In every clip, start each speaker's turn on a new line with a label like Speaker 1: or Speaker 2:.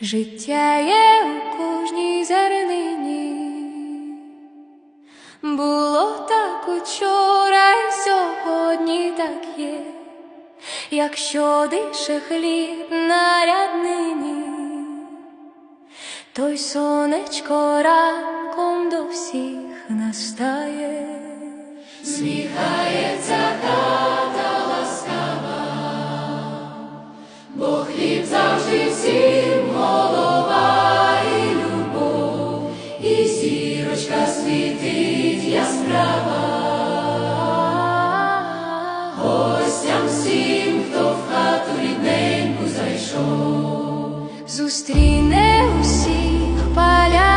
Speaker 1: Життя є у кожній зернині. Було так учора, і сьогодні так є. Якщо дише хліб на ряднині, то сонечко ранком до всіх настає. Сміхається тата ласкава, бо хліб завжди всім зірочка світить яскрава. Гостям всім, хто в хату рідненьку зайшов, зустріне усіх паляниця,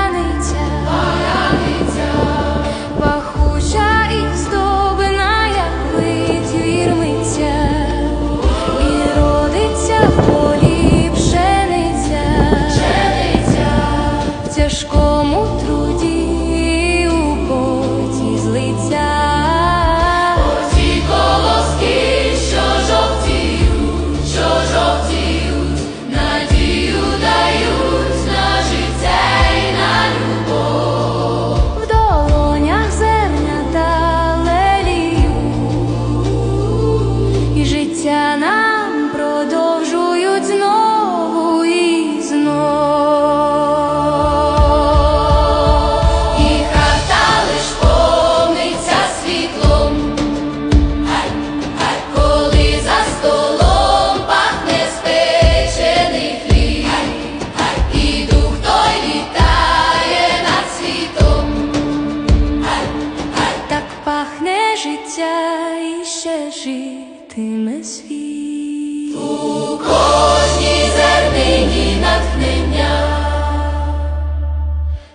Speaker 1: життя і ще житиме світ. У кожній зернині натхнення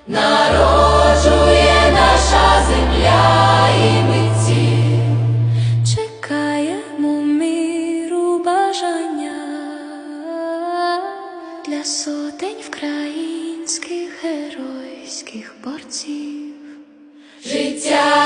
Speaker 1: народжує наша земля і митці. Чекаємо миру бажання для сотень вкраїнських геройських борців. Життя